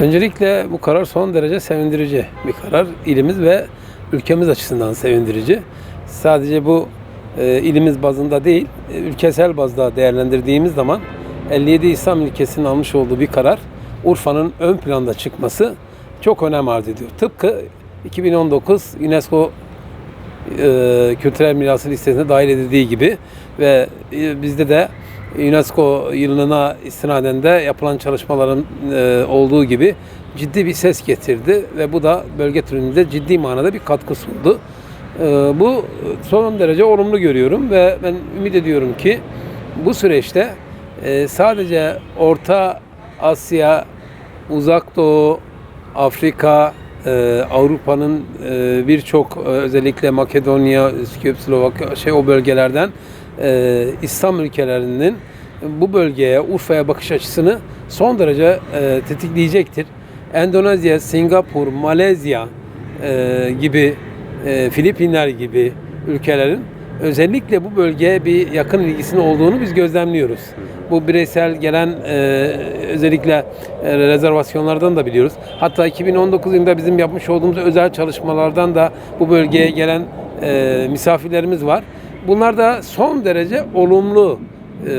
Öncelikle bu karar son derece sevindirici bir karar. İlimiz ve ülkemiz açısından sevindirici. Sadece bu e, ilimiz bazında değil, e, ülkesel bazda değerlendirdiğimiz zaman 57 İslam ülkesinin almış olduğu bir karar Urfa'nın ön planda çıkması çok önem arz ediyor. Tıpkı 2019 UNESCO e, kültürel mirası listesine dahil edildiği gibi ve e, bizde de UNESCO yılına istinaden de yapılan çalışmaların e, olduğu gibi ciddi bir ses getirdi ve bu da bölge turizminde ciddi manada bir katkı sundu. E, bu son derece olumlu görüyorum ve ben ümit ediyorum ki bu süreçte e, sadece Orta Asya, Uzak Doğu, Afrika, Avrupa'nın birçok özellikle Makedonya, Üsküp, Slovakya şey o bölgelerden e, İslam ülkelerinin bu bölgeye, Urfa'ya bakış açısını son derece e, tetikleyecektir. Endonezya, Singapur, Malezya e, gibi, e, Filipinler gibi ülkelerin özellikle bu bölgeye bir yakın ilgisinin olduğunu biz gözlemliyoruz. Bu bireysel gelen e, özellikle e, rezervasyonlardan da biliyoruz. Hatta 2019 yılında bizim yapmış olduğumuz özel çalışmalardan da bu bölgeye gelen e, misafirlerimiz var. Bunlar da son derece olumlu e,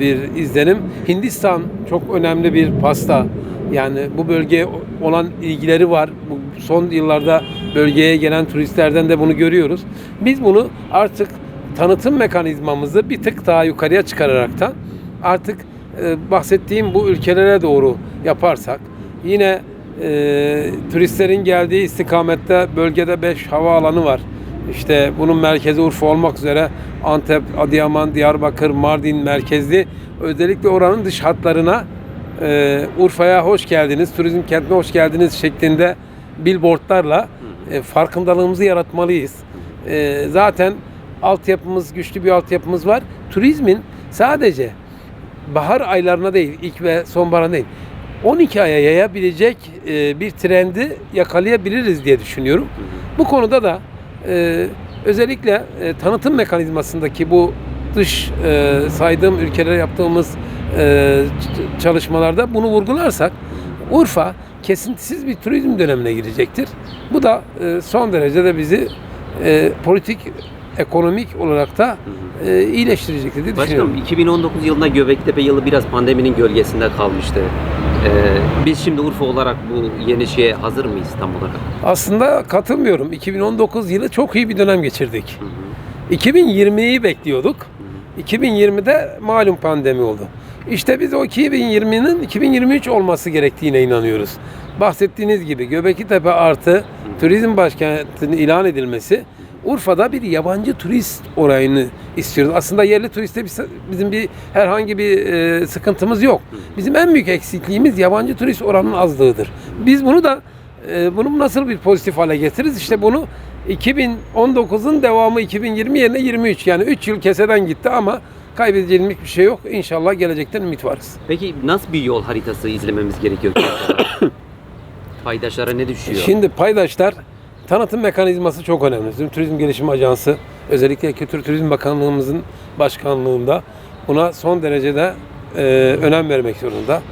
bir izlenim. Hindistan çok önemli bir pasta. Yani bu bölgeye olan ilgileri var. Bu son yıllarda bölgeye gelen turistlerden de bunu görüyoruz. Biz bunu artık tanıtım mekanizmamızı bir tık daha yukarıya çıkararaktan artık e, bahsettiğim bu ülkelere doğru yaparsak yine e, turistlerin geldiği istikamette bölgede 5 havaalanı var. İşte bunun merkezi Urfa olmak üzere Antep, Adıyaman, Diyarbakır, Mardin merkezli özellikle oranın dış hatlarına e, Urfa'ya hoş geldiniz, turizm kentine hoş geldiniz şeklinde billboardlarla e, farkındalığımızı yaratmalıyız. E, zaten altyapımız, güçlü bir altyapımız var. Turizmin sadece bahar aylarına değil, ilk ve sonbahara değil, 12 aya yayabilecek e, bir trendi yakalayabiliriz diye düşünüyorum. Bu konuda da e, özellikle e, tanıtım mekanizmasındaki bu dış e, saydığım ülkelere yaptığımız e, çalışmalarda bunu vurgularsak Urfa kesintisiz bir turizm dönemine girecektir. Bu da e, son derece de bizi e, politik, ekonomik olarak da e, iyileştirecektir diye düşünüyorum. Başkanım 2019 yılında Göbektepe yılı biraz pandeminin gölgesinde kalmıştı. Ee, biz şimdi Urfa olarak bu yeni şeye hazır mıyız tam olarak? Aslında katılmıyorum. 2019 yılı çok iyi bir dönem geçirdik. 2020'yi bekliyorduk. 2020'de malum pandemi oldu. İşte biz o 2020'nin 2023 olması gerektiğine inanıyoruz. Bahsettiğiniz gibi Göbekli artı turizm başkentinin ilan edilmesi Urfa'da bir yabancı turist orayını istiyoruz. Aslında yerli turiste biz- bizim bir herhangi bir e, sıkıntımız yok. Bizim en büyük eksikliğimiz yabancı turist oranının azlığıdır. Biz bunu da e, bunu nasıl bir pozitif hale getiririz? İşte bunu 2019'un devamı 2020 yerine 23 yani 3 yıl keseden gitti ama kaybedilmiş bir şey yok. İnşallah gelecekten ümit varız. Peki nasıl bir yol haritası izlememiz gerekiyor? Paydaşlara ne düşüyor? Şimdi paydaşlar tanıtım mekanizması çok önemli. Bizim Turizm Gelişim Ajansı özellikle Kültür Turizm Bakanlığımızın başkanlığında buna son derecede e, önem vermek zorunda.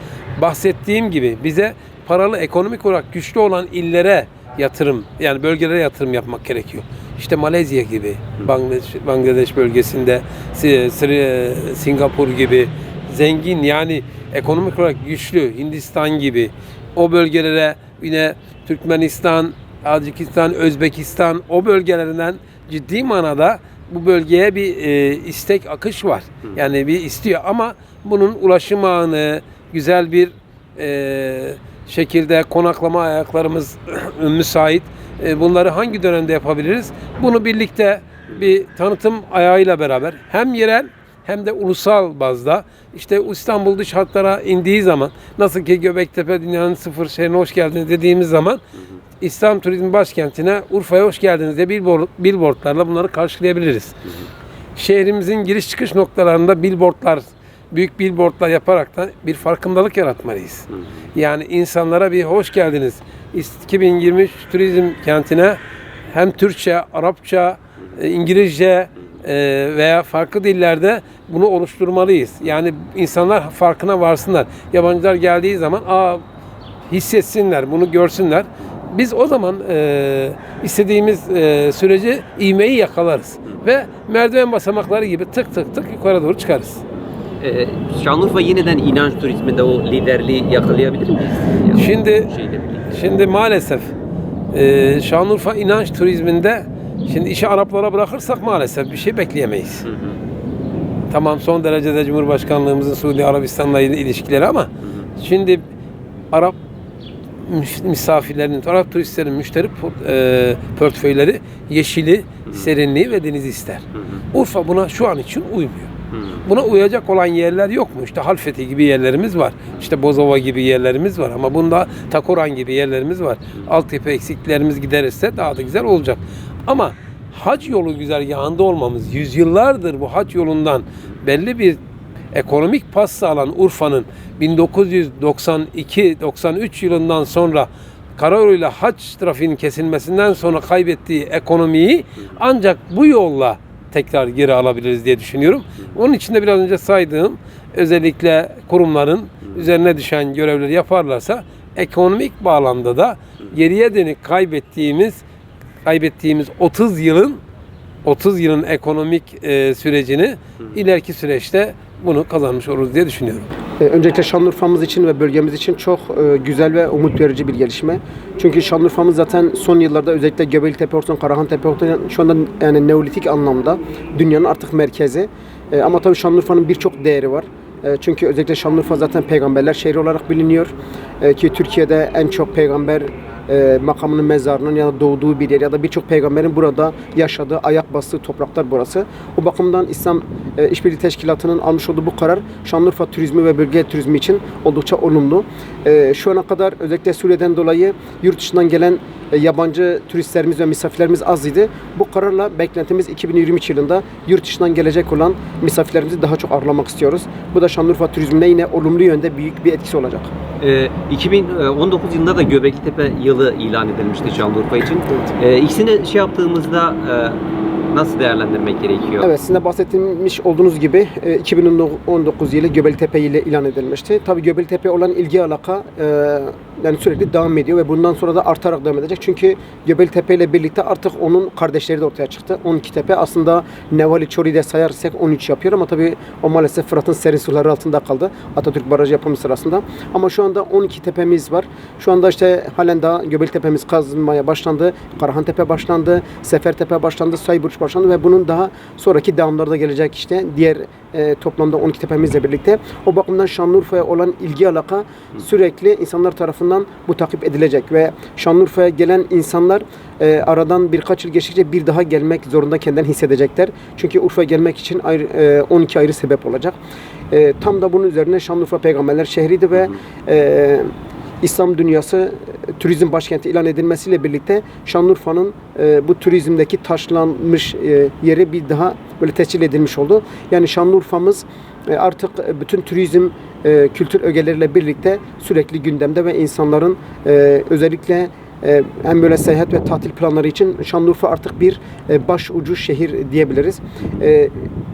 Bahsettiğim gibi bize paralı ekonomik olarak güçlü olan illere yatırım yani bölgelere yatırım yapmak gerekiyor. İşte Malezya gibi, Bangladeş, Bangladeş bölgesinde, Si- Sri- Singapur gibi zengin yani ekonomik olarak güçlü Hindistan gibi o bölgelere yine Türkmenistan, Tacikistan, Özbekistan o bölgelerinden ciddi manada bu bölgeye bir e, istek akış var. Yani bir istiyor ama bunun ulaşım ağını güzel bir e, şekilde konaklama ayaklarımız müsait. E, bunları hangi dönemde yapabiliriz? Bunu birlikte bir tanıtım ayağıyla beraber hem yerel hem de ulusal bazda işte İstanbul dış hatlara indiği zaman nasıl ki Göbektepe dünyanın sıfır şehrine hoş geldiniz dediğimiz zaman İslam turizm başkentine Urfa'ya hoş geldiniz diye billboard, billboardlarla bunları karşılayabiliriz. Şehrimizin giriş çıkış noktalarında billboardlar, büyük billboardlar yaparak da bir farkındalık yaratmalıyız. Yani insanlara bir hoş geldiniz. 2023 turizm kentine hem Türkçe, Arapça, e, İngilizce e, veya farklı dillerde bunu oluşturmalıyız. Yani insanlar farkına varsınlar. Yabancılar geldiği zaman aa hissetsinler, bunu görsünler. Biz o zaman e, istediğimiz e, süreci ivmeyi yakalarız. Ve merdiven basamakları gibi tık tık tık yukarı doğru çıkarız. Ee, Şanlıurfa yeniden inanç turizminde o liderliği yakalayabilir miyiz? Yani Şimdi-. Şimdi maalesef e, Şanlıurfa inanç turizminde şimdi işi Araplara bırakırsak maalesef bir şey bekleyemeyiz. Hı hı. Tamam son derecede Cumhurbaşkanlığımızın Suudi Arabistan'la il- ilişkileri ama şimdi Arap misafirlerin, Arap turistlerin müşteri e, portföyleri yeşili, serinliği ve denizi ister. Urfa buna şu an için uymuyor. Buna uyacak olan yerler yok mu? İşte Halfeti gibi yerlerimiz var. İşte Bozova gibi yerlerimiz var. Ama bunda Takoran gibi yerlerimiz var. Altyapı eksikliklerimiz giderirse daha da güzel olacak. Ama hac yolu güzergahında olmamız, yüzyıllardır bu hac yolundan belli bir ekonomik pas sağlanan Urfa'nın 1992-93 yılından sonra karayoluyla hac trafiğinin kesilmesinden sonra kaybettiği ekonomiyi ancak bu yolla tekrar geri alabiliriz diye düşünüyorum. Onun için de biraz önce saydığım özellikle kurumların üzerine düşen görevleri yaparlarsa ekonomik bağlamda da geriye dönük kaybettiğimiz kaybettiğimiz 30 yılın 30 yılın ekonomik e, sürecini ileriki süreçte bunu kazanmış oluruz diye düşünüyorum. Ee, Öncelikle Şanlıurfa'mız için ve bölgemiz için çok e, güzel ve umut verici bir gelişme. Çünkü Şanlıurfa'mız zaten son yıllarda özellikle Göbeklitepe olsun, Karahantepe olsun şu anda yani neolitik anlamda dünyanın artık merkezi. E, Ama tabii Şanlıurfa'nın birçok değeri var. E, Çünkü özellikle Şanlıurfa zaten peygamberler şehri olarak biliniyor. E, Ki Türkiye'de en çok peygamber e, makamının mezarının ya da doğduğu bir yer ya da birçok peygamberin burada yaşadığı, ayak bastığı topraklar burası. O bakımdan İslam e, İşbirliği Teşkilatı'nın almış olduğu bu karar Şanlıurfa turizmi ve bölge turizmi için oldukça olumlu. E, şu ana kadar özellikle Suriye'den dolayı yurt dışından gelen e, yabancı turistlerimiz ve misafirlerimiz az idi. Bu kararla beklentimiz 2023 yılında yurt dışından gelecek olan misafirlerimizi daha çok ağırlamak istiyoruz. Bu da Şanlıurfa turizmine yine olumlu yönde büyük bir etkisi olacak. Ee, 2019 yılında da Göbeklitepe yılı ilan edilmişti Şanlıurfa için. Ee, ikisini şey yaptığımızda e, nasıl değerlendirmek gerekiyor? Evet, sizin de bahsetmiş olduğunuz gibi e, 2019 yılı Göbeklitepe ile ilan edilmişti. Tabii Göbeklitepe olan ilgi alaka e, yani sürekli devam ediyor ve bundan sonra da artarak devam edecek. Çünkü Göbeklitepe ile birlikte artık onun kardeşleri de ortaya çıktı. 12 tepe aslında Nevali Çori'de sayarsak 13 yapıyor ama tabii o maalesef Fırat'ın serin suları altında kaldı. Atatürk Barajı yapımı sırasında. Ama şu anda 12 tepemiz var. Şu anda işte halen daha Göbeklitepe'miz kazılmaya başlandı. Karahantepe başlandı. Sefertepe başlandı. Sayburç başlandı ve bunun daha sonraki devamları da gelecek işte. Diğer e, toplamda 12 tepemizle birlikte. O bakımdan Şanlıurfa'ya olan ilgi alaka sürekli insanlar tarafından bu takip edilecek ve Şanlıurfa'ya gelen insanlar e, aradan birkaç yıl geçtikçe bir daha gelmek zorunda kendilerini hissedecekler. Çünkü Urfa'ya gelmek için ayrı, e, 12 ayrı sebep olacak. E, tam da bunun üzerine Şanlıurfa Peygamberler şehriydi ve e, İslam dünyası e, turizm başkenti ilan edilmesiyle birlikte Şanlıurfa'nın e, bu turizmdeki taşlanmış e, yeri bir daha böyle tescil edilmiş oldu. Yani Şanlıurfa'mız e, artık e, bütün turizm e, kültür ögeleriyle birlikte sürekli gündemde ve insanların e, özellikle e, hem böyle seyahat ve tatil planları için Şanlıurfa artık bir e, baş ucu şehir diyebiliriz.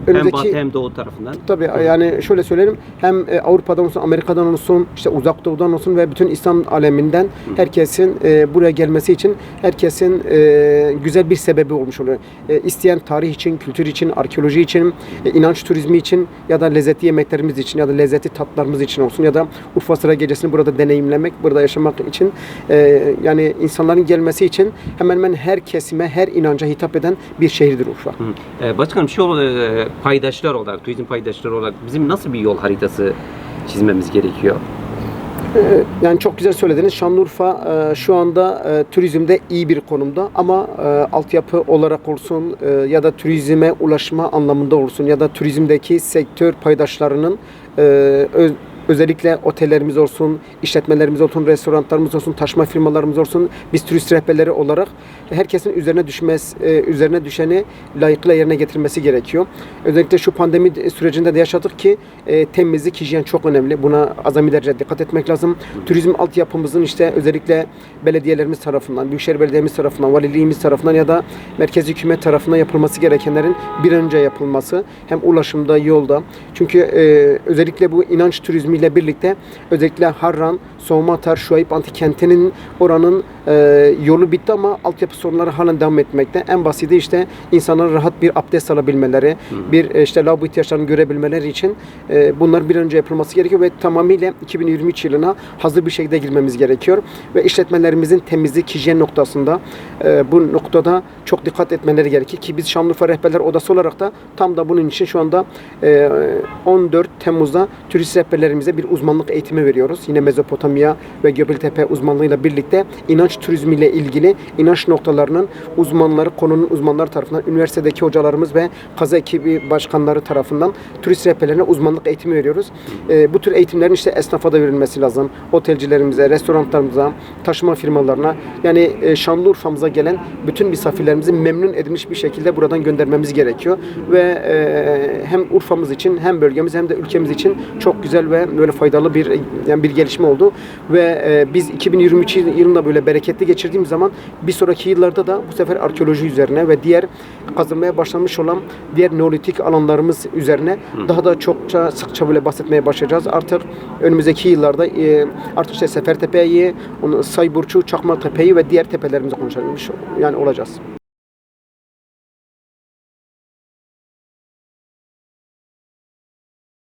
E, Hem batı hem doğu tarafından. Tabii yani şöyle söyleyelim hem e, Avrupa'dan olsun, Amerika'dan olsun, işte uzak doğudan olsun ve bütün İslam aleminden herkesin e, buraya gelmesi için herkesin e, güzel bir sebebi olmuş oluyor. E, isteyen tarih için, kültür için, arkeoloji için, e, inanç turizmi için ya da lezzetli yemeklerimiz için ya da lezzetli tatlarımız için olsun ya da Urfa Sıra Gecesi'ni burada deneyimlemek, burada yaşamak için e, yani insanların gelmesi için hemen hemen her kesime, her inanca hitap eden bir şehirdir Urfa. Hı. Ee, başkanım şu e, paydaşlar olarak, turizm paydaşları olarak bizim nasıl bir yol haritası çizmemiz gerekiyor? Ee, Yani çok güzel söylediniz. Şanlıurfa e, şu anda e, turizmde iyi bir konumda ama e, altyapı olarak olsun ya da turizme ulaşma anlamında olsun ya da turizmdeki sektör paydaşlarının özellikle otellerimiz olsun, işletmelerimiz olsun, restoranlarımız olsun, taşıma firmalarımız olsun, biz turist rehberleri olarak herkesin üzerine düşmez, e, üzerine düşeni layıkıyla yerine getirmesi gerekiyor. Özellikle şu pandemi sürecinde de yaşadık ki e, temizlik, hijyen çok önemli. Buna azami derece dikkat etmek lazım. Turizm altyapımızın işte özellikle belediyelerimiz tarafından, Büyükşehir Belediye'miz tarafından, valiliğimiz tarafından ya da merkezi hükümet tarafından yapılması gerekenlerin bir önce yapılması hem ulaşımda, yolda. Çünkü e, özellikle bu inanç turizmi turizmiyle birlikte özellikle Harran, Soğumatar, Şuayip Antikenti'nin oranın e, yolu bitti ama altyapı sorunları halen devam etmekte. En basiti işte insanların rahat bir abdest alabilmeleri, bir e, işte lavabo ihtiyaçlarını görebilmeleri için e, bunlar bir önce yapılması gerekiyor ve tamamıyla 2023 yılına hazır bir şekilde girmemiz gerekiyor. Ve işletmelerimizin temizlik, hijyen noktasında e, bu noktada çok dikkat etmeleri gerekir ki biz Şanlıurfa Rehberler Odası olarak da tam da bunun için şu anda e, 14 Temmuz'da turist rehberlerimize bir uzmanlık eğitimi veriyoruz. Yine Mezopotamya ve Göbektepe uzmanlığıyla birlikte inanç turizmiyle ilgili inanç noktalarının uzmanları, konunun uzmanları tarafından üniversitedeki hocalarımız ve kaza ekibi başkanları tarafından turist rehberlerine uzmanlık eğitimi veriyoruz. E, bu tür eğitimlerin işte esnafa da verilmesi lazım. Otelcilerimize, restoranlarımıza, taşıma firmalarına yani e, Şanlıurfa'mıza gelen bütün misafirlerimizi memnun edilmiş bir şekilde buradan göndermemiz gerekiyor. Ve e, hem Urfa'mız için hem bölgemiz hem de ülkemiz için çok güzel ve böyle faydalı bir yani bir gelişme oldu. Ve e, biz 2023 yılında böyle bereketli geçirdiğimiz zaman bir sonraki yıllarda da bu sefer arkeoloji üzerine ve diğer kazılmaya başlanmış olan diğer neolitik alanlarımız üzerine daha da çokça sıkça böyle bahsetmeye başlayacağız. Artık önümüzdeki yıllarda e, artık işte Sefertepe'yi, Sayburçu, Çakmaktepe'yi ve diğer tepelerimizi konuşalım yani olacağız.